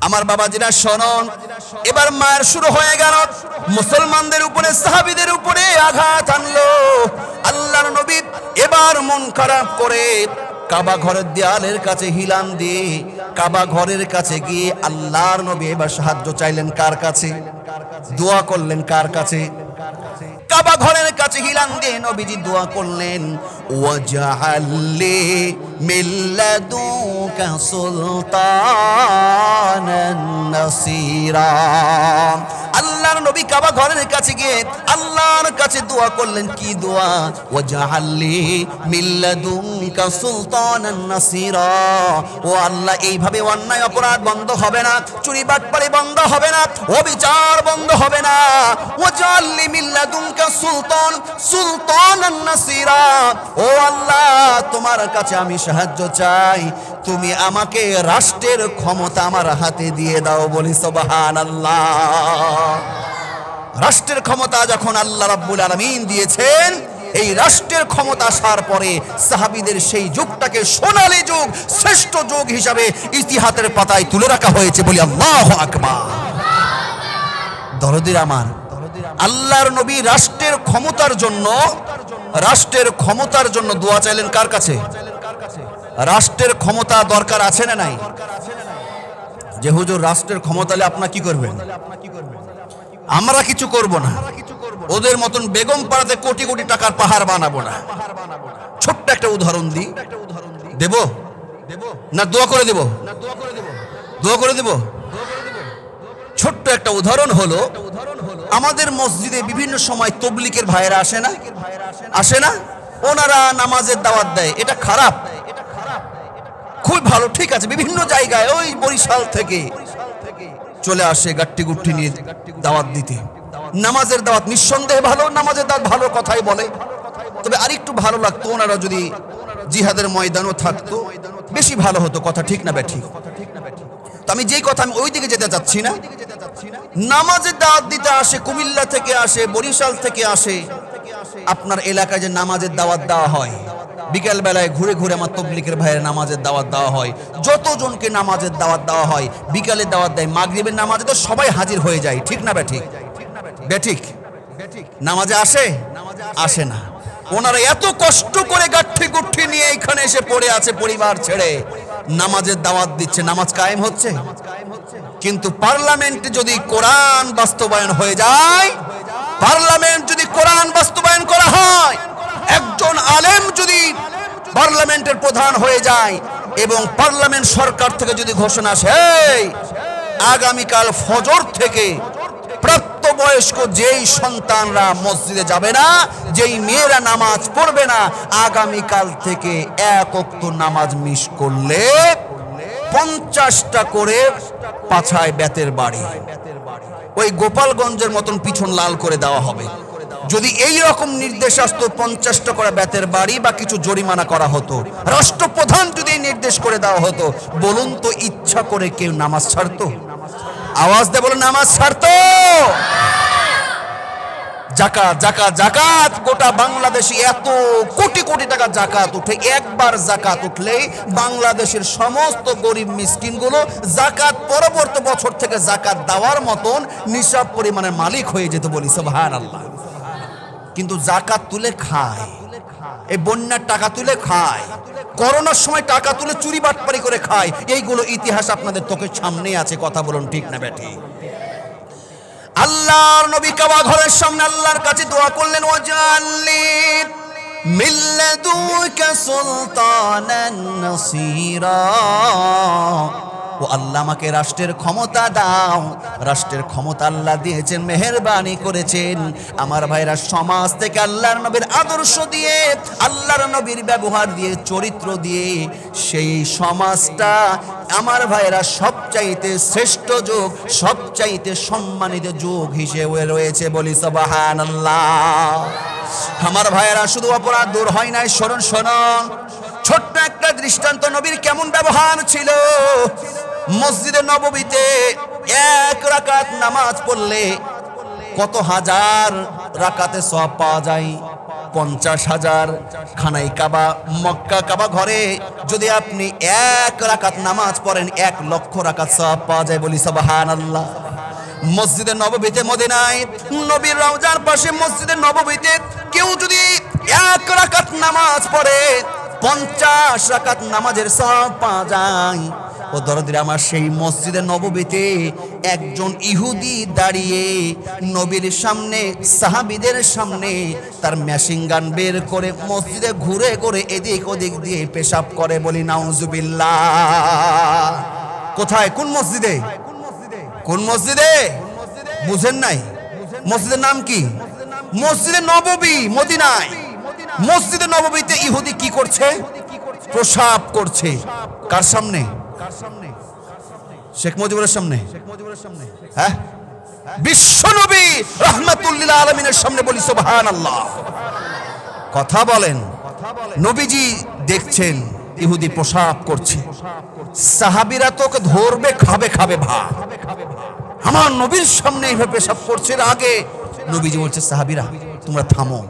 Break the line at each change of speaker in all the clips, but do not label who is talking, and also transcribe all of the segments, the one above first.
আমার বাবাজিরা শোনন, এবার মায়ের শুরু হয়ে গেল। মুসলমানদের উপরে, সাহাবিদের উপরে আঘাত আনলো। আল্লাহর নবী এবার মন খারাপ করে কাবা ঘরের দেয়ালের কাছে হিলাম দিয়ে কাবা ঘরের কাছে গিয়ে আল্লাহর নবী এবার সাহায্য চাইলেন কার কাছে? দোয়া করলেন কার কাছে? কাবা ঘরের কাছে হিলান দিয়ে নবীজি দোয়া করলেন মিল্লাদুকা সুলতানান নাসীরা। আল্লাহর নবী কাবা ঘরের কাছে গিয়ে আল্লাহর কাছে দোয়া করলেন, কি দোয়া? সুলতানান নাসীরা। ও আল্লাহ, এইভাবে অন্যায় অপরাধ বন্ধ হবে না, চুরি বাটপারি বন্ধ হবে না, অবিচার বন্ধ হবে না। ওয়াজআললি মিল্লাদুকা সুলতান সুলতানান নাসীরা, ও আল্লাহ, তোমার কাছে আমি সাহায্য চাই। তুমি আমাকে রাষ্ট্রের ক্ষমতা আমার হাতে দিয়ে দাও বলি সুবহানাল্লাহ। রাষ্ট্রের ক্ষমতা যখন আল্লাহ রাব্বুল আলামিন দিয়েছেন, এই রাষ্ট্রের ক্ষমতা আসার পরে সাহাবীদের সেই যুগটাকে সোনালী যুগ, শ্রেষ্ঠ যুগ হিসাবে ইতিহাসের পাতায় তুলে রাখা হয়েছে বলি আল্লাহ আকবার। দরদির আমার আল্লাহর নবী রাষ্ট্রের ক্ষমতার জন্য, রাষ্ট্রের ক্ষমতার জন্য দোয়া চাইলেন কার কাছে? রাষ্ট্রের ক্ষমতা দরকার আছে না নাই? যে হুজুর, রাষ্ট্রের ক্ষমতা হলে আপনার কি করবেন? আমরা কিছু করব না। ওদের মতন বেগম পাড়াতে কোটি কোটি টাকার পাহাড় বানাবো না। ছোট্ট একটা উদাহরণ দিই। দেব? না দোয়া করে দেব? দোয়া করে দেব? ছোট্ট একটা উদাহরণ হলো আমাদের মসজিদে বিভিন্ন সময় তবলিকের ভাইয়েরা আসে না? আসে না? ওনারা নামাজের দাওয়াত দেয়। এটা খারাপ। খুব ভালো, ঠিক আছে। বিভিন্ন জায়গায় ওই বরিশাল থেকে চলে আসে গাট্টি গুট্টি নিয়ে দাওয়াত দিতে। নামাজের দাওয়াত নিঃসন্দেহে ভালো, নামাজের দাওয়াত ভালো কথাই বলে। তবে আরেকটু ভালো লাগতো ওনারা যদি জিহাদের ময়দানও থাকতো। বেশি ভালো হতো, কথা ঠিক না, ব্যাঠিক। তো আমি যেই কথা আমি ওই দিকে যেতে চাচ্ছি না। নামাজের দাওয়াত দিতে আসে, কুমিল্লা থেকে আসে, বরিশাল থেকে আসে। আপনার এলাকায় যে নামাজের দাওয়াত দেওয়া হয় বিকেল বেলায় ঘুরে ঘুরে আমার তবলিকের ভাইয়ের নামাজের দাওয়াত দেওয়া হয়, যতজনকে নামাজের দাওয়াত দেওয়া হয়, বিকালে দাওয়াত দেয়, মাগরিবের নামাজে তো সবাই হাজির হয়ে যায়, ঠিক না ব্যাঠিক? ব্যাঠিক? নামাজে আসে? আসে না। ওনারা এত কষ্ট করে গাঠি গুঠি নিয়ে এখানে এসে পড়ে আছে পরিবার ছেড়ে। নামাজের দাওয়াত দিচ্ছে, নামাজ কায়েম হচ্ছে? কিন্তু পার্লামেন্টে যদি কোরআন বাস্তবায়ন হয়ে যায়, পার্লামেন্ট যদি কোরআন বাস্তবায়ন করা হয়, একজন আলেম যদি পার্লামেন্টের প্রধান হয়ে যায় এবং পার্লামেন্ট সরকার থেকে যদি ঘোষণা আসে আগামীকাল ফজর থেকে প্রাপ্তবয়স্ক যেই সন্তানরা মসজিদে যাবে না, যেই মেয়েরা নামাজ পড়বে না, আগামীকাল থেকে এক অক্ত নামাজ মিস করলে পঞ্চাশটা করে পাছায় বেতের বাড়ি। ওই গোপালগঞ্জের মতন পিছন লাল করে দেওয়া হবে। যদি এই রকম নির্দেশ আসতো, পঞ্চাশটা করে বেতের বাড়ি বা কিছু জরিমানা করা হতো। রাষ্ট্রপ্রধান যদি নির্দেশ করে দেওয়া হতো, বলুন তো ইচ্ছা করে কেউ নামাজ ছাড়তো? আওয়াজ দে বলো নামাজ ছাড়তো? জাকাত জাকাত জাকাত। গোটা বাংলাদেশে এত কোটি কোটি টাকা জাকাত উঠে, একবার জাকাত উঠলেই বাংলাদেশের সমস্ত গরিব মিসকিনগুলো জাকাত পরবর্তী বছর থেকে জাকাত দেওয়ার মতন নিসাব পরিমাণের মালিক হয়ে যেত বলি সুবহান আল্লাহ কিন্তু জাকাত তুলে খায়। এই বন্যার টাকা তুলে খায়। করোনার সময় টাকা তুলে চুরি বাটপারি করে খায়। এইগুলো ইতিহাস আপনাদের চোখের সামনে আছে, কথা বলুন ঠিক না ব্যাটি আল্লাহর নবী কাবা ঘরের সামনে আল্লাহর কাছে দোয়া করলেন ও জানলি মিল্লাতুকা সুলতানান নাসীরা। ও আল্লাহ আমাকে রাষ্ট্রের ক্ষমতা দাও। রাষ্ট্রের ক্ষমতা আল্লাহ দিয়েছেন, মেহেরবানি করেছেন। আমার ভাইরা সমাজ থেকে আল্লাহর নবীর আদর্শ দিয়ে, আল্লাহর নবীর ব্যবহার দিয়ে, চরিত্র দিয়ে, সেই সমাজটা আমার ভাইরা সবচাইতে শ্রেষ্ঠ যুগ, সবচাইতে সম্মানিত যুগ হিসেবে রয়েছে বলি সবাহান আল্লাহ আমার ভাইয়েরা শুধু অপরাধ দূর হয় নাই স্মরণ শোনন। ছোট্ট একটা দৃষ্টান্ত নবীর কেমন ব্যবহার ছিল? মসজিদে নববীতে এক রাকাত নামাজ পড়লে কত হাজার রাকাতে সব পাওয়া যায়? পঞ্চাশ হাজার। খানাই কাবা, মক্কা কাবা ঘরে যদি আপনি এক রাকাত নামাজ পড়েন, এক লক্ষ রাকাত সব পাওয়া যায় বলি সবাহান আল্লাহ মসজিদের নববীতে মদিনায়, নবীর রওজার পাশে মসজিদের নববীতে কেউ যদি এক রাকাত নামাজ পড়ে, পঞ্চাশ রাকাত নামাজের সব পাওয়া যায়। ও দরদির, আমার সেই মসজিদের নববীতে একজন ইহুদি দাঁড়িয়ে নবীর সামনে, সাহাবিদের সামনে তার মেশিন গান বের করে মসজিদে ঘুরে ঘুরে এদিক ওদিক দিয়ে পেশাব করে বলি, নাউজুবিল্লাহ। কোথায়? কোন মসজিদে? কোন মসজিদে? বুঝেন নাই। মসজিদের নাম কি? মসজিদে নববী মদিনায়। মসজিদে নববীতে ইহুদি কি করছে? প্রসাব করছে। কার সামনে? শেখ মুজিবুরের সামনে। হ্যাঁ? বিশ্ব নবী রহমাতুল্লিল আলমিনের সামনে বলি সোবাহান আল্লাহ কথা বলেন। নবীজি দেখছেন ইহুদি প্রসাব করছে। সাহাবিরা তোকে ধরবে খাবে খাবে ভা আমার নবীর সামনে এইভাবে পেশাব করছে আগে। নবীজি বলছে সাহাবিরা তোমরা থামো।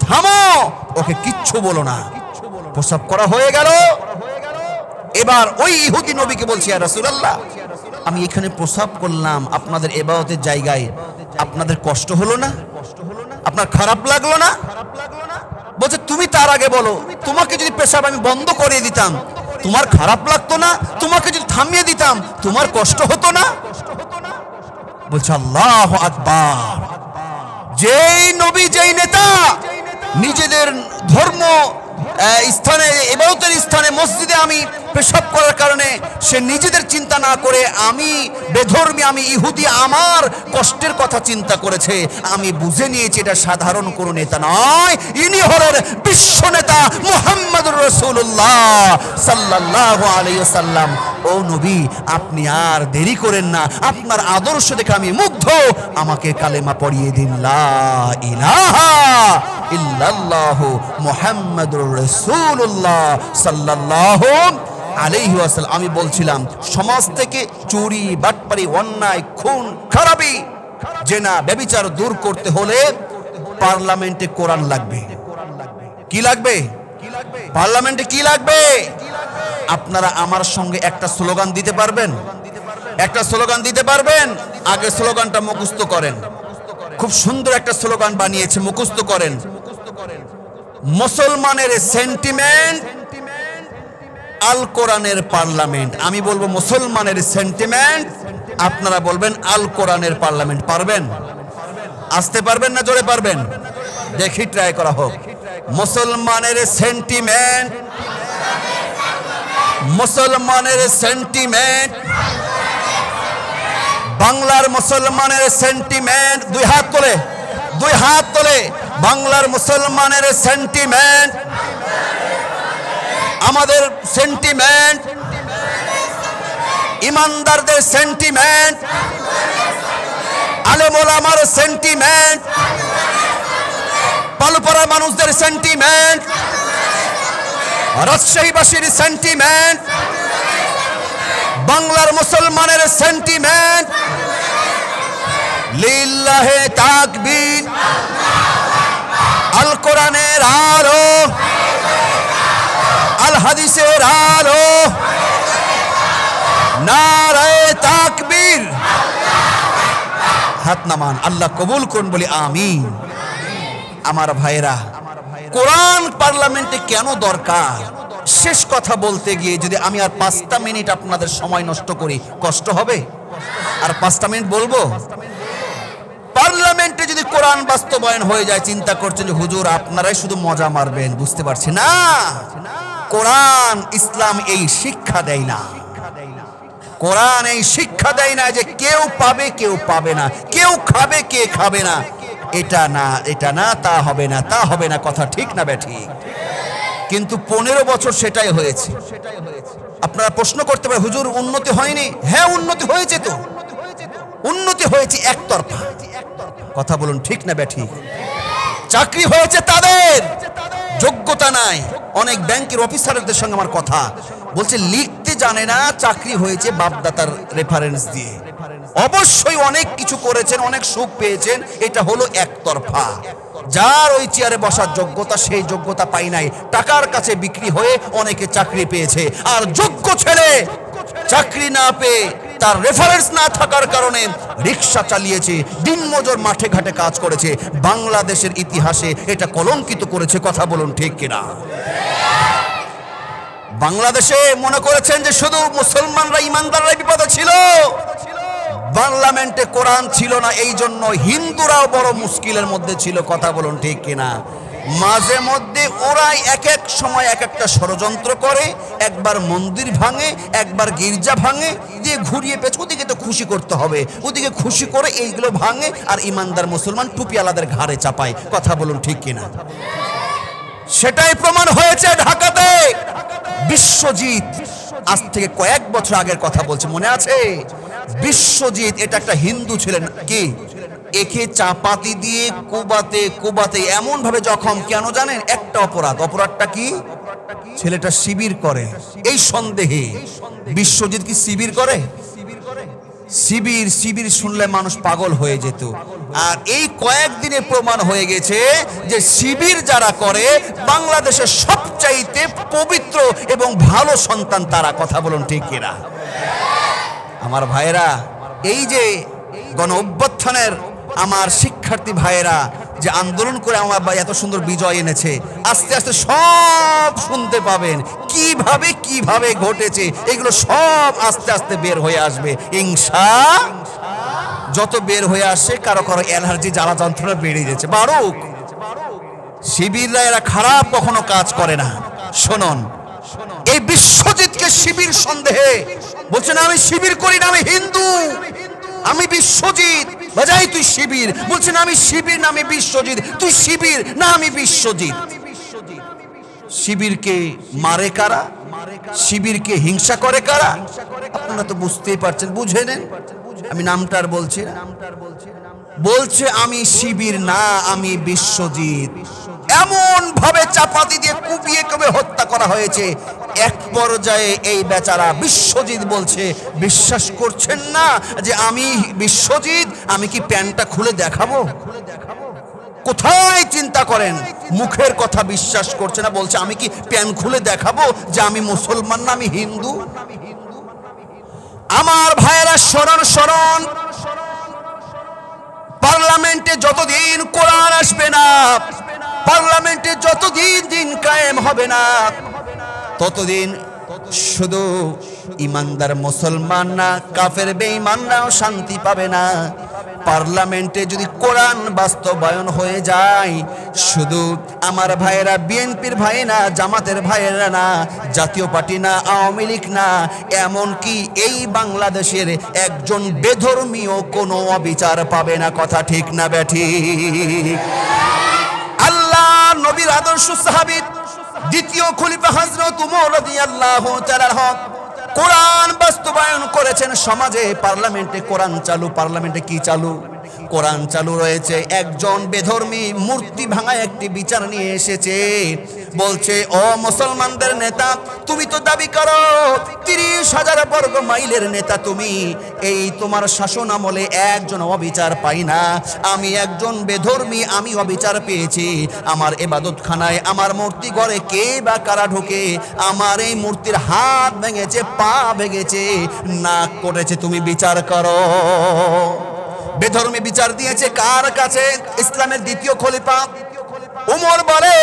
থামো! ওকে কিচ্ছু বলো না। প্রসাব করা হয়ে গেল। এবার ওই ইহুদি নবীকে বলছি রাসূলুল্লাহ, আমি এখানে প্রসাব করলাম, আপনাদের এবাদতের জায়গায়। আপনাদের কষ্ট হলো না? কষ্ট হলো না আপনার খারাপ লাগল না? বলছে, তুমি তার আগে বলো, তোমাকে যদি পেশাব আমি বন্ধ করে দিতাম, তোমার খারাপ লাগতো না? তোমাকে যদি থামিয়ে দিতাম, তোমার কষ্ট হতো না? বলছে, আল্লাহ আকবার। যেই নবী, যেই নেতা, নিজেদের ধর্ম স্থানে এবারতের স্থানে মসজিদে আমি পেশাব করার কারণে সে নিজেদের চিন্তা না করে আমি বেধর্মী, আমি ইহুদি, আমার কষ্টের কথা চিন্তা করেছে। আমি বুঝে নিয়েছি এটা সাধারণ কোনো নেতা নয়। ইনি হলেন বিশ্ব নেতা মোহাম্মদ রসুল্লাহ সাল্লাহ আলাইসাল্লাম ও নবী, আপনি আর দেরি করেন না। আপনার আদর্শ দেখে আমি মুগ্ধ। আমাকে কালেমা পড়িয়ে দিন। লা ইলাহা ইল্লাল্লাহু আমি বলছিলাম, সমাজ থেকে চুরি, বাটপারি, অন্যায়, খুন, খারাপি, জেনা ব্যভিচার দূর করতে হলে পার্লামেন্টে কোরআন লাগবে। কি লাগবে? পার্লামেন্টে কি লাগবে? আপনারা আমার সঙ্গে একটা স্লোগান দিতে পারবেন? একটা স্লোগান দিতে পারবেন? আগে স্লোগানটা মুখস্থ করেন। খুব সুন্দর একটা স্লোগান বানিয়েছে, মুখস্থ করেন। মুসলমানের সেন্টিমেন্ট আল কোরআনের পার্লামেন্ট। আমি বলব মুসলমানের সেন্টিমেন্ট, আপনারা বলবেন আল কোরআনের পার্লামেন্ট। পারবেন? আসতে পারবেন না জোরে পারবেন? দেখি ট্রাই করা হোক। মুসলমানের সেন্টিমেন্ট মুসলমানের সেন্টিমেন্ট বাংলার মুসলমানের সেন্টিমেন্ট দুই হাত তোলে, দুই হাত তোলে। বাংলার মুসলমানের সেন্টিমেন্ট আমাদের সেন্টিমেন্ট ইমানদারদের সেন্টিমেন্ট আলেমোলামার সেন্টিমেন্ট পালুপাড়া মানুষদের সেন্টিমেন্ট রাজশাহীবাসীর সেন্টিমেন্ট বাংলার মুসলমানের সেন্টিমেন্ট লিল্লাহে তাকবীর। আল কোরআনের আলো। আল হাদিসের আলো। নারায়ে তাকবীর। হাত নামান। আল্লাহ কবুল করুন, বলি আমিন। আমার ভাইরা কোরআন পার্লামেন্টে কেন দরকার? শেষ কথা বলতে গিয়ে যদি আমি আর পাঁচটা মিনিট আপনাদের সময় নষ্ট করি, কষ্ট হবে? আর পাঁচটা মিনিট বলব? পার্লামেন্টে যদি কোরআন বাস্তবায়ন হয়ে যায়, চিন্তা করছেন যে, হুজুর, আপনারাই শুধু মজা মারবেন। বুঝতে পারছি না। কোরআন ইসলাম এই শিক্ষা দেয় না। কোরআন এই শিক্ষা দেয় না যে, কেউ পাবে কেউ পাবে না। কেউ খাবে, কে খাবে না? এটা না এটা না, তা হবে না, তা হবে না, কথা ঠিক না ব্যাঠিক কিন্তু পনেরো বছর সেটাই হয়েছে। আপনারা প্রশ্ন করতে পারেন, হুজুর, উন্নতি হয়নি? হ্যাঁ উন্নতি হয়েছে তো। উন্নতি হয়েছে একতরফা। কথা বলুন ঠিক না ব্যাঠিক চাকরি হয়েছে তাদের। যোগ্যতা নাই। অনেক ব্যাংকের অফিসারদের সঙ্গে আমার কথা। বলছে, লিখতে জানে না, চাকরি হয়েছে বাপদাতার রেফারেন্স দিয়ে। অবশ্যই অনেক কিছু করেছেন, অনেক সুখ পেয়েছেন, এটা হলো একতরফা। যার ওই চেয়ারে বসার যোগ্যতা, সেই যোগ্যতা পাই নাই। টাকার কাছে বিক্রি হয়ে অনেকে চাকরি পেয়েছে। আর যোগ্য ছেলে চাকরি না পেয়ে তার রেফারেন্স না থাকার কারণে রিক্সা চালিয়েছে দিনমজুর মাঠে ঘাটে কাজ করেছে। বাংলাদেশের ইতিহাসে এটা কলঙ্কিত করেছে, কথা বলুন ঠিক কিনা? বাংলাদেশে মনে করেছেন যে শুধু মুসলমানরা, ইমানদাররাই বিপদে ছিল। পার্লামেন্টে কোরআন ছিল না, এই জন্য হিন্দুরাও বড় মুশকিলের মধ্যে ছিল, কথা বলুন ঠিক কিনা। মাঝে মধ্যে ওরাই এক এক সময় এক একটা ষড়যন্ত্র করে, একবার মন্দির ভাঙে, একবার গির্জা ভাঙে, দিয়ে ঘুরিয়ে পেছ ওদিকে তো খুশি করতে হবে, ওদিকে খুশি করে এইগুলো ভাঙে আর ইমানদার মুসলমান টুপিওয়ালাদের ঘাড়ে চাপায়, কথা বলুন ঠিক কিনা। সেটাই প্রমাণ হয়েছে ঢাকাতে। বিশ্বজিৎ আজ থেকে কয়েক বছর আগের কথা বলছে, মনে আছে? বিশ্বজিৎ, এটা একটা হিন্দু ছিলেন। কি? একে চাপাতি দিয়ে কুবাতে কুবাতে এমন ভাবে জখম, কেন জানেন? একটা অপরাধ। অপরাধটা কি? ছেলেটা শিবির করে। এই সন্দেহে বিশ্বজিৎ কি শিবির করে? শিবির শিবির শুনলে মানুষ পাগল হয়ে যেত। আর এই কয়েকদিনে প্রমাণ হয়ে গেছে যে শিবির যারা করে, বাংলাদেশের সবচাইতে পবিত্র এবং ভালো সন্তান তারা। কথা বলুন ঠিক কিনা? আমার ভাইয়েরা, এই যে গণ অভ্যুত্থানের আমার শিক্ষার্থী ভাইয়েরা যে আন্দোলন করে আমার এত সুন্দর বিজয় এনেছে, আস্তে আস্তে সব শুনতে পাবেন। কীভাবে কীভাবে ঘটেছে, এগুলো সব আস্তে আস্তে বের হয়ে আসবে। ইংসা যত বের হয়ে আসে, কারও কারও অ্যালার্জি, জ্বালা যন্ত্রণা বেড়ে যাচ্ছে। বারুক, শিবিররা এরা খারাপ কখনো কাজ করে না। শোনন এই বিশ্বজিৎকে শিবির সন্দেহে বলছেন আমি শিবির করি না, আমি হিন্দু। আমি বিশ্বজিৎ। বাজাই, তুই শিবির। বলছেন আমি শিবির না, আমি বিশ্বজিৎ। তুই শিবির। না, আমি বিশ্বজিৎ। শিবিরকে মারে কারা? শিবিরকে হিংসা করে কারা? আপনারা তো বুঝতেই পারছেন, বুঝে নেন। আমি নামটা আর বলছি না। বলছে, আমি শিবির না, আমি বিশ্বজিৎ। এমন ভাবে চাপাতি দিয়ে কুপিয়ে কবে হত্যা করা হয়েছে। এক পর্যায়ে এই বেচারা বিশ্বজিৎ বলছে, বিশ্বাস করছেন না যে আমি বিশ্বজিৎ? আমি কি প্যান্টটা খুলে দেখাবো? কোথায় চিন্তা করেন? মুখের কথা বিশ্বাস করছে না, বলছে, আমি কি প্যান খুলে দেখাবো যে আমি মুসলমান না, আমি হিন্দু? আমার ভাইয়েরা, স্মরণ স্মরণ। পার্লামেন্টে যতদিন কোরআন আসবে না পার্লামেন্টে যতদিন দিন কায়েম হবে না, ততদিন শুধু ইমানদার মুসলমান না, কাফের বেঈমানরাও শান্তি পাবে না। পার্লামেন্টে যদি কোরআন বাস্তবায়ন হয়ে যায়, শুধু আমার ভাইয়েরা, বিএনপির ভাই না জামাতের ভাইয়েরা না, জাতীয় পার্টি না, আওয়ামী লীগ না, এমনকি এই বাংলাদেশের একজন বেধর্মীয় কোনো অবিচার পাবে না। কথা ঠিক না ব্যাঠি আল্লাহ নবীর আদর্শ সাহাবিদ দ্বিতীয় খলিফা হযরত উমর রাদিয়াল্লাহু তাআলার হক, কোরআন বাস্তবায়ন করেছেন সমাজে, পার্লামেন্টে কোরআন চালু, পার্লামেন্টে কি চালু? কোরআন চালু রয়েছে। একজন বেধর্মী মূর্তি ভাঙা একটি বিচার নিয়ে এসেছে। বলছে, ও মুসলমানদের নেতা, তুমি তো দাবি করো, তিরিশ হাজার বর্গ মাইলের নেতা তুমি। এই তোমার শাসন আমলে একজন অবিচার পাই না। আমি একজন বেধর্মী, আমি অবিচার পেয়েছি। আমার এবাদতখানায়, আমার মূর্তি ঘরে কে বা কারা ঢোকে? আমার এই মূর্তির হাত ভেঙেছে, পা ভেঙেছে। নাক করেছে, তুমি বিচার করো। বেধর্মী বিচার দিয়েছে কার কাছে? ইসলামের দ্বিতীয় খলিফা। উমর বলে,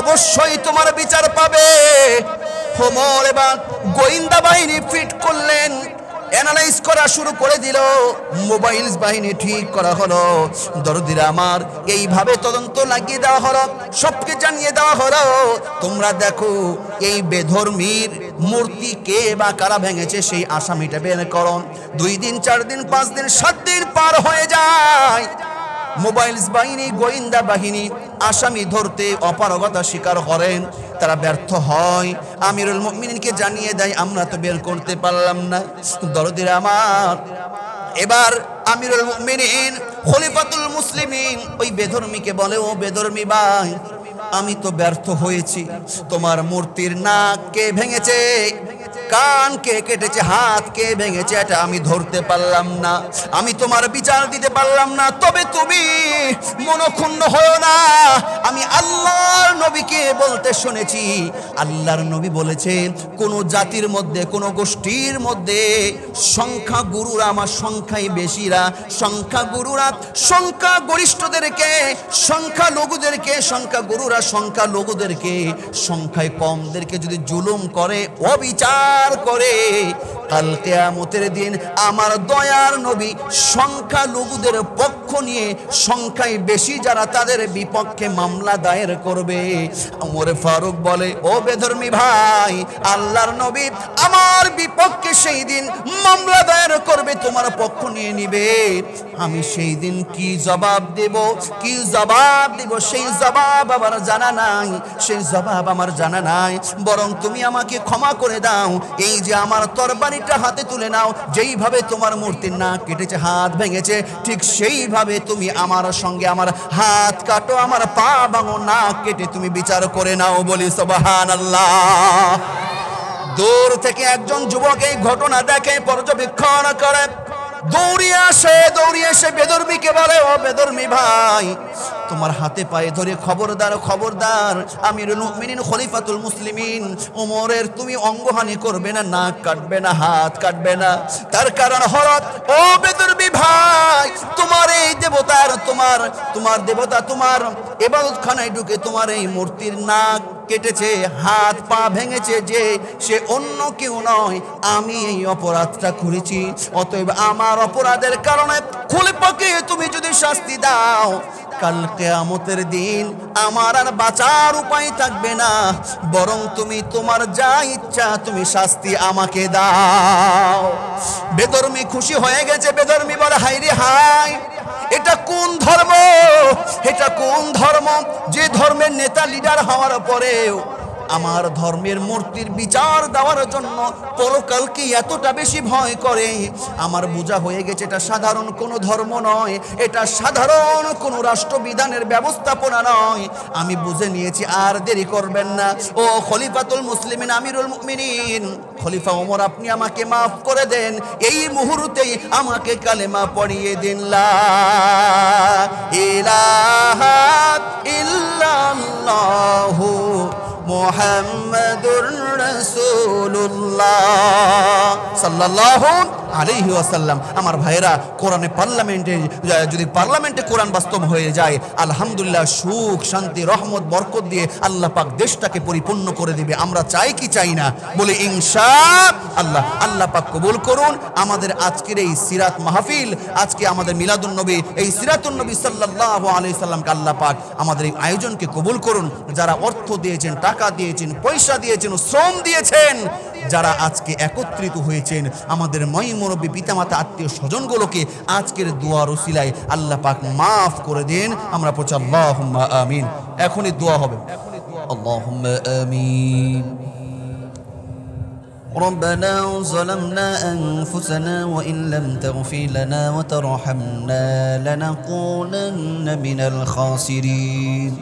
অবশ্যই তোমার বিচার পাবে। হোমর এবার গোয়েন্দা বাহিনী ফিট করলেন। অ্যানালাইজ করা শুরু করে দিল। মোবাইল বাহিনী ঠিক করা হলো। দরদিরা আমার, এইভাবে তদন্ত লাগিয়ে দেওয়া হলো। সবকে জানিয়ে দেওয়া হলো, তোমরা দেখো, এই বেধর্মীর মূর্তি কে বা কারা ভেঙেছে সেই আসামিটা বের করো। দুই দিন, চার দিন, পাঁচ দিন, সাত দিন পার হয়ে যায়। মোবাইল বাহিনী, গোয়েন্দা বাহিনী, আসামি ধরতে অপারগতা স্বীকার করেন তারা ব্যর্থ হয়। আমিরুল মুমিনিনকে জানিয়ে দেয়, আমরা তো বের করতে পারলাম না। দরদির আমার। এবার আমিরুল মুমিনিন, খলিফাতুল মুসলিমিন ওই বেধর্মীকে বলে, ও বেধর্মী ভাই, আমি তো ব্যর্থ হয়েছি। তোমার মূর্তির নাক কে ভেঙেছে? কান কেটেছে, হাত ভেঙেছে, এটা আমি ধরতে পারলাম না। আমি তোমার বিচার দিতে পারলাম না, তবে তুমি মনক্ষুণ্ণ হও না। আমি আল্লাহর নবীকে বলতে শুনেছি, আল্লাহর নবী বলেছে, কোন জাতির মধ্যে, কোন গোষ্ঠীর মধ্যে সংখ্যা গুরুরা আমার সংখ্যাই বেশিরা। সংখ্যা গুরুরা সংখ্যা গরিষ্ঠদেরকে, সংখ্যা লঘুদেরকে, সংখ্যা গুরুরা সংখ্যা লঘুদেরকে, সংখ্যায় কমদেরকে যদি জুলুম করে, অবিচার করে কাল কেয়ামতের দিন আমার দয়ার নবী সংখ্যা লঘুদের পক্ষ নিয়ে সংখ্যায় বেশি যারা তাদের বিপক্ষে মামলা দায়ের করবে। ওমর ফারুক বলে, ও বেধর্মী ভাই, আল্লাহর নবী আমার বিপক্ষে সেই দিন মামলা দায়ের করবে, তোমার পক্ষ নিয়ে নিবে। আমি সেই দিন কি জবাব দেব? কি জবাব দেব? সেই জবাব আমার জানা নাই, সেই জবাব আমার জানা নাই। বরং তুমি আমাকে ক্ষমা করে দাও। এই যে আমার তরবারিটা হাতে তুলে নাও। যেইভাবে তোমার মূর্তির নাক কেটেছে, হাত ভেঙেছে, ঠিক সেইভাবে তুমি আমার সঙ্গে আমার হাত কাটো, আমার পা ভাঙো, নাক কেটে তুমি বিচার করে নাও বলি সবাহান দূর থেকে একজন যুবক এই ঘটনা দেখে পর্যবেক্ষণ করে। দৌড়িয়ে আসে দৌড়িয়ে এসে বেদর্মীকে বলে, ও বেদর্মী ভাই, তোমার হাতে পায়ে ধরে খবরদার খবরদার, আমিরুল মুমিনিন, খলিফাতুল মুসলিমিন, ওমরের তুমি অঙ্গহানি করবে না, নাক কাটবে না, হাত কাটবে না। তার কারণ হরত ও বেদর্মী ভাই, তোমার এই দেবতার, তোমার তোমার দেবতা তোমার এবাদতখানায় ঢুকে তোমার এই মূর্তির নাক কেটেছে, হাত পা ভেঙেছে যে সে অন্য কেউ নয়, আমি এই অপরাধটা করেছি। অতএব আমার অপরাধের কারণে খলিফাকে তুমি যদি শাস্তি দাও। কাল কেয়ামতের দিন আমার আর বাঁচার উপায় থাকবে না, বরং তুমি তোমার যা ইচ্ছা তুমি শাস্তি আমাকে দাও। বেদর্মী খুশি হয়ে গেছে বেদর্মী বলে হাই রে হাই এটা কোন ধর্ম? এটা কোন ধর্ম? যে ধর্মের নেতা লিডার হওয়ার eu. আমার ধর্মের মূর্তির বিচার দেওয়ার জন্য পরকালকে এতটা বেশি ভয় করে। আমার বোঝা হয়ে গেছে, এটা সাধারণ কোনো ধর্ম নয়। এটা সাধারণ কোনো রাষ্ট্রবিধানের ব্যবস্থাপনা নয়। আমি বুঝে নিয়েছি, আর দেরি করবেন না। ও খলিফাতুল মুসলিমিন, আমিরুল মুমিনিন, খলিফা ওমর, আপনি আমাকে মাফ করে দেন। এই মুহূর্তেই আমাকে কালেমা পড়িয়ে দিন। লা ইলাহা ইল্লাল্লাহু মুহাম্মাদুর রাসূলুল্লাহ সাল্লাল্লাহু আলাইহি ওয়াসাল্লাম। আমার ভাইরা কোরআনে পার্লামেন্টে যদি পার্লামেন্টে কোরআন বাস্তব হয়ে যায়, আলহামদুলিল্লাহ, সুখ, শান্তি, রহমত, বরকত দিয়ে আল্লাহ পাক দেশটাকে পরিপূর্ণ করে দিবে। আমরা চাই কি চাই না? বলে, ইনশা আল্লাহ। আল্লাহ পাক কবুল করুন। আমাদের আজকের এই সিরাত মাহফিল, আজকে আমাদের মিলাদুন নবী, এই সিরাতুন নবী সাল্লাল্লাহু আলাইহি সাল্লামকে আল্লাহ পাক আমাদের এই আয়োজনকে কবুল করুন। যারা অর্থ দিয়েছেন, টাকা দিয়েছেন পয়সা দিয়েছেন শ্রম দিয়েছেন যারা আজকে একত্রিত হয়েছেন আমাদের ময় মুরব্বী পিতামাতা আত্মীয় স্বজনগুলোকে আজকের দোয়ার ওসিলায় আল্লাহ পাক মাফ করে দেন আমরা পড়ছি আল্লাহুম্মা আমিন এখনই দোয়া হবে আল্লাহুম্মা আমিন ربنا ظلمنا أنفسنا وإن لم تغفر لنا وترحمنا لنكونن من الخاسرين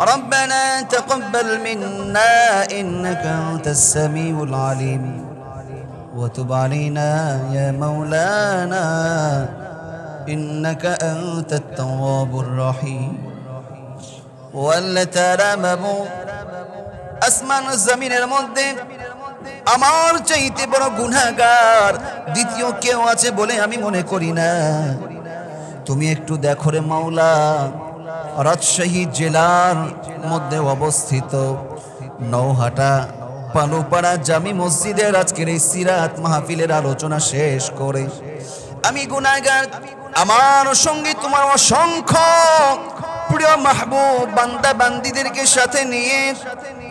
ربنا تقبل منا إنك أنت السميع العليم وتب علينا يا مولانا إنك أنت التواب الرحيم والترى আসমান জমিনের মধ্যে আমার চাইতে বড় গুনাহগার দ্বিতীয় কেউ আছে বলে আমি মনে করি না তুমি একটু দেখো রে মাওলা রাজশাহী জেলার মধ্যে অবস্থিত নৌহাটা, পালুপাড়া জামি মসজিদের আজকের এই সিরাত মাহফিলের আলোচনা শেষ করে আমি গুনাহগার, আমার সঙ্গে তোমার অসংখ্য প্রিয় মাহবুব, বান্দা বান্দিদেরকে সাথে নিয়ে,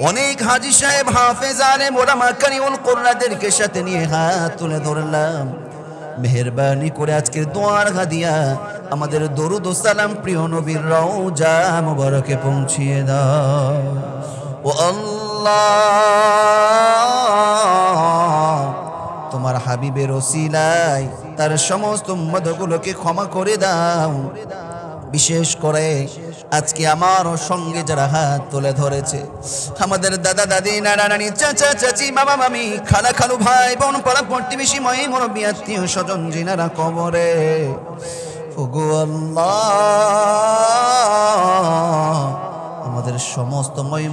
অনেক হাজি সাহেব, হাফেজ আলেম, ওলামা কারিউল কোরআনদেরকে সাথে নিয়ে হাত তুলে ধরলাম। মেহরবানি করে আজকে দোয়ার হাদিয়া আমাদের দরুদ ও সালাম প্রিয় নবীর রওজা মুবারকে পৌঁছিয়ে দাও। ও আল্লাহ, তোমার হাবিবের ওসিলায় তার সমস্ত মদগুলোকে ক্ষমা করে দাও। বিশেষ করে আজকে আমার সঙ্গে যারা হাত তুলে ধরেছে, আমাদের দাদা, দাদি, নানা, নানি, চাচা, চাচি বাবা মামি, খালা, খালু, ভাই, বোন, পাড়া, প্রতিবেশী ময় মুরব্বী, আত্মীয় স্বজন, জিনারা কবরে। ওগো আল্লাহ! আমাদের সমস্ত মই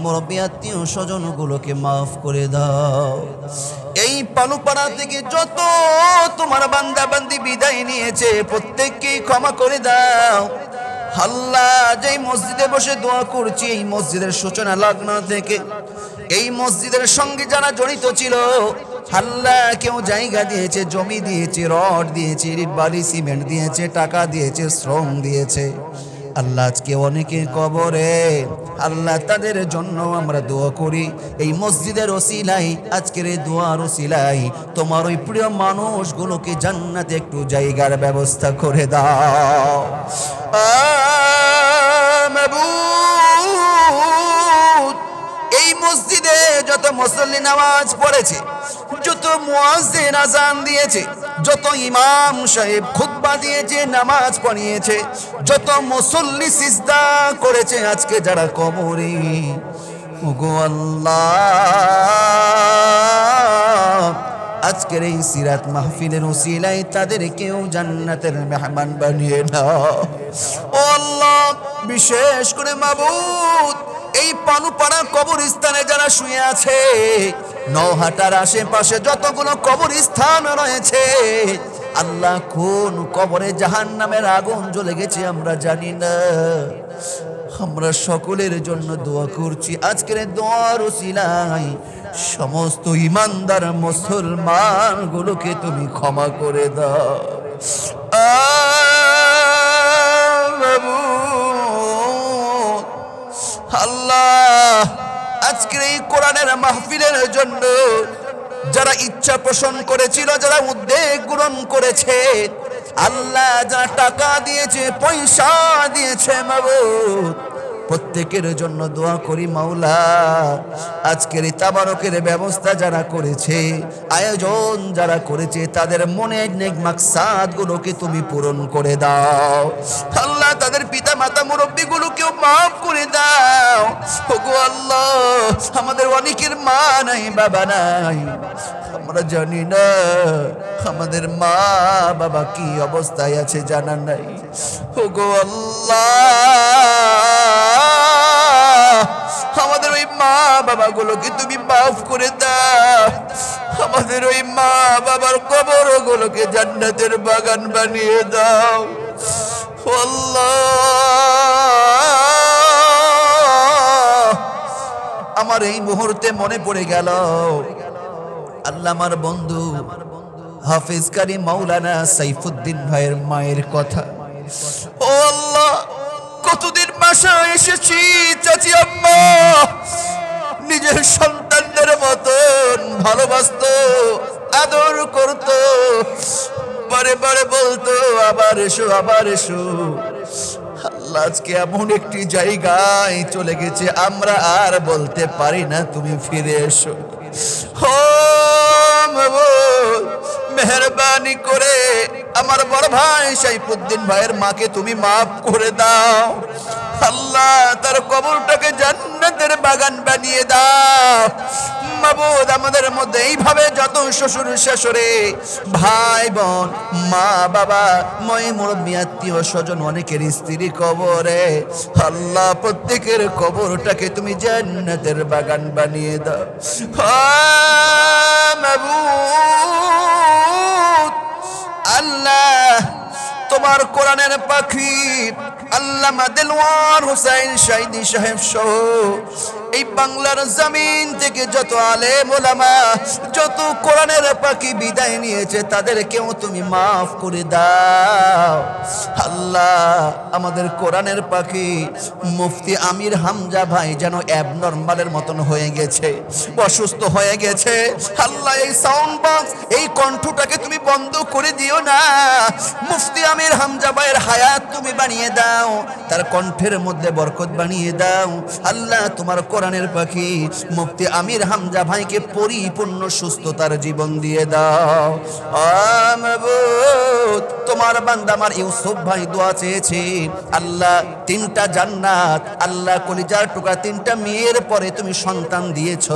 আত্মীয় স্বজনগুলোকে মাফ করে দাও। এই পালুপাড়া থেকে যত তোমার বান্দা বান্দি বিদায় নিয়েছে প্রত্যেককে ক্ষমা করে দাও। আল্লাহ, যেই মসজিদে বসে দোয়া করছি, এই মসজিদের সূচনা লগ্ন থেকে। এই মসজিদের সঙ্গে যারা জড়িত ছিল, আল্লাহ কেউ জায়গা দিয়েছে, জমি দিয়েছে, রড দিয়েছে, বালি, সিমেন্ট দিয়েছে, টাকা দিয়েছে, শ্রম দিয়েছে। আল্লাহ আজকে অনেকে কবরে, আল্লাহ তাদের জন্য আমরা দোয়া করি। এই মসজিদের ওসিলাই, আজকের এই দোয়ার ওসিলাই, তোমার ওই প্রিয় মানুষগুলোকে জান্নাতে একটু জায়গার ব্যবস্থা করে দাও। এই মসজিদে যত মুসল্লি নামাজ পড়েছে যত মুয়াজ্জিন আজান দিয়েছে, যত ইমাম সাহেব খুতবা দিয়েছে, নামাজ পড়িয়েছে, যত মুসল্লি সিজদা করেছে আজকে যারা কবরে। ওগো আল্লাহ, আজকের এই সিরাত মাহফিলের ওসিলাই তাদের কেউ জান্নাতের মেহমান বানিয়ে নাও। ও আল্লাহ, বিশেষ করে মাবুদ এই পানুপাড়া কবরস্থানে যারা শুয়ে আছে নহাটার আশেপাশে যতগুলো কবরস্থান রয়েছে আল্লাহ কোন কবরে জাহান নামের আগুন জ্বলে গেছে আমরা জানি না। আমরা সকলের জন্য দোয়া করছি আজকের দোয়ার ওসিলাই সমস্ত ইমানদার মুসলমান গুলোকে তুমি ক্ষমা করে দাও। মাবুদ, আল্লাহ, আজকের এই কোরআনের মাহফিলের জন্য যারা ইচ্ছা পোষণ করেছিল, যারা উদ্বেগ গ্রহণ করেছে, আল্লাহ যারা টাকা দিয়েছে, পয়সা দিয়েছে, মাবুদ প্রত্যেকের জন্য দোয়া করি মাওলা। আজকের তাবারকের ব্যবস্থা যারা করেছে, আয়োজন যারা করেছে, তাদের মনের নেক মাকসাদ গুলোকে তুমি পূরণ করে দাও। আল্লাহ, তাদের পিতা মাতা মুরব্বী গুলোকেও মাফ করে দাও। ওগো আল্লাহ, আমাদের অনেকের মা নাই, বাবা নাই। আমরা জানি না। আমাদের মা বাবা কি অবস্থায় আছে জানা নাই। ওগো আল্লাহ, আমাদের ওই মা বাবা গুলোকে তুমি মাফ করে দাও? আমাদের ওই মা বাবার কবর গুলোকে জান্নাতের বাগান বানিয়ে দাও। আমার এই মুহূর্তে মনে পড়ে গেল আল্লাহ আমার বন্ধু হাফিজ কারি মাওলানা সাইফুদ্দিন ভাইয়ের মায়ের কথা। ও আল্লাহ, কতদিন বাসায় এসেছি চাচি আম্মা? নিজের সন্তানদের মতন ভালোবাসতো, আদর করতো, বারে বারে বলতো, আবার এসো আবার এসো। আজকে এমন একটি জায়গায় চলে গেছে, আমরা আর বলতে পারি না, তুমি ফিরে এসো। মেহরবানি করে আমার বড় ভাই সাইফুদ্দিন ভাইয়ের মাকে তুমি মাফ করে দাও। আল্লাহ তার কবরটাকে জান্নাতের বাগান বানিয়ে দাও। মাবুদ, আমাদের মধ্যে এইভাবে যত শ্বশুর শাশুড়ি, ভাই বোন, মা, বাবা, মই মুরব্বী, আত্মীয় স্বজন, অনেকের স্ত্রী কবরে, আল্লাহ প্রত্যেকের কবরটাকে তুমি জান্নাতের বাগান বানিয়ে দাও। আল্লাহ তোমার কোরআনের পাখি আল্লামা দেলওয়ার হুসাইন শাহিদি সাহেব সহ এই বাংলার জমিন থেকে যত আলেম ওলামা, যত কোরআনের পাখি বিদায় নিয়েছে, তাদেরকেও তুমি মাফ করে দাও। আল্লাহ, আমাদের কোরআনের পাখি, মুফতি আমির হামজা ভাই যেন অ্যাবনর্মালের মতন হয়ে গেছে, অসুস্থ হয়ে গেছে। আল্লাহ, এই সাউন্ড বক্স এই কণ্ঠটাকে তুমি বন্ধ করে দিও না। মুফতি আমির হামজা ভাইয়ের হায়াত তুমি বানিয়ে দাও, তার কণ্ঠের মধ্যে বরকত বানিয়ে দাও। আল্লাহ, তোমার কোরআনের পাখি। মুফতি আমির হামজা ভাইকে পরিপূর্ণ সুস্থতার জীবন দিয়ে দাও। তোমার বান্দা আমার ইউসুফ ভাই দোয়া চেয়েছে। আল্লাহ তিনটা জান্নাত, আল্লাহ কলিজার টুকরা তিনটা মেয়ের পরে তুমি সন্তান দিয়েছ।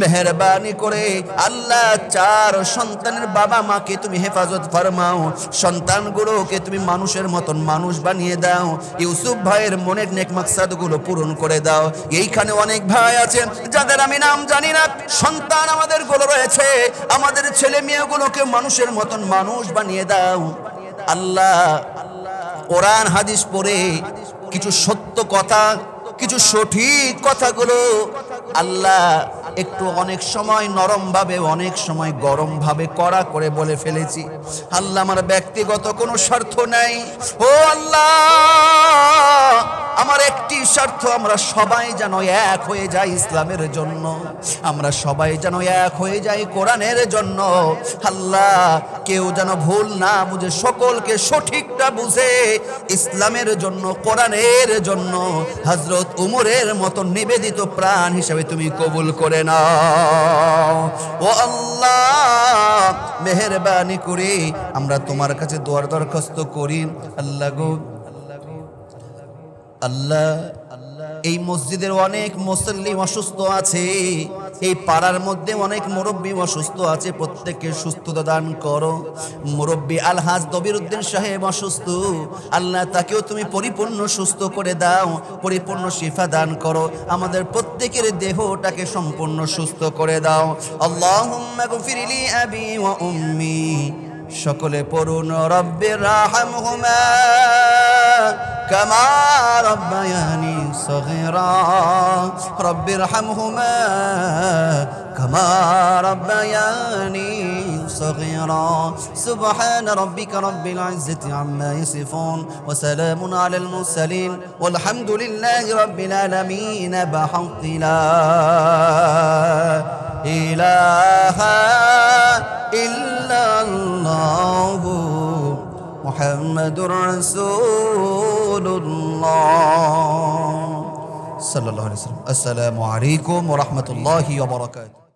মেহরবানি করে আল্লাহ চার সন্তানের বাবা মাকে তুমি হেফাজত ফরমাও। সন্তানগুলোকে তুমি মানুষের মতন মানুষ বানিয়ে দাও। ইউসুফ ভাইয়ের মনের নেক মাকসাদগুলো পূরণ করে দাও। এইখানে অনেক ভাই আছে যাদের আমি নাম জানি না, সন্তান আমাদেরগুলো রয়েছে। আমাদের ছেলে মেয়েগুলোকে মানুষের মতন মানুষ বানিয়ে দাও। আল্লাহ কোরআন, হাদিস পড়ে কিছু সত্য কথা, কিছু সঠিক কথাগুলো আল্লাহ একটু অনেক সময় নরম ভাবে অনেক সময় গরম ভাবে কড়া করে বলে ফেলেছি। আল্লাহ আমার ব্যক্তিগত কোনো স্বার্থ নাই। ও আল্লাহ! আমার একটি স্বার্থ আমরা সবাই যেন এক হয়ে যাই ইসলামের জন্য। আমরা সবাই যেন এক হয়ে যাই কোরআনের জন্য। আল্লাহ, কেউ যেন ভুল না বুঝে, সকলকে সঠিকটা বুঝে ইসলামের জন্য, কোরআনের জন্য। হজরত উমরের মতো নিবেদিত প্রাণ হিসাবে তুমি কবুল করে নাও। ও আল্লাহ, মেহরবানি করে আমরা তোমার কাছে দোয়ার দরখাস্ত করি। আল্লাহ গো আল্লাহ, এই মসজিদের অনেক মুসল্লি অসুস্থ আছে, এই পাড়ার মধ্যে অনেক মুরব্বী অসুস্থ আছে, প্রত্যেককে সুস্থতা দান করো। মুরব্বী আলহাজ দবিরুদ্দিন সাহেব অসুস্থ, আল্লাহ তাকেও তুমি পরিপূর্ণ সুস্থ করে দাও, পরিপূর্ণ শিফা দান করো, আমাদের প্রত্যেকের দেহটাকে সম্পূর্ণ সুস্থ করে দাও। গফিরলি আবি ওয়া উম্মি। সকলে পড়ুন রব্বির রাহমহুমা كما ربياني صغيرا رب ارحمهما كما ربياني صغيرا. سبحان ربك رب العزة عما يصفون وسلام على المرسلين والحمد لله رب العالمين. بحق لا إله إلا الله محمد رسول الله. صلى الله عليه وسلم. السلام عليكم ورحمة الله وبركاته.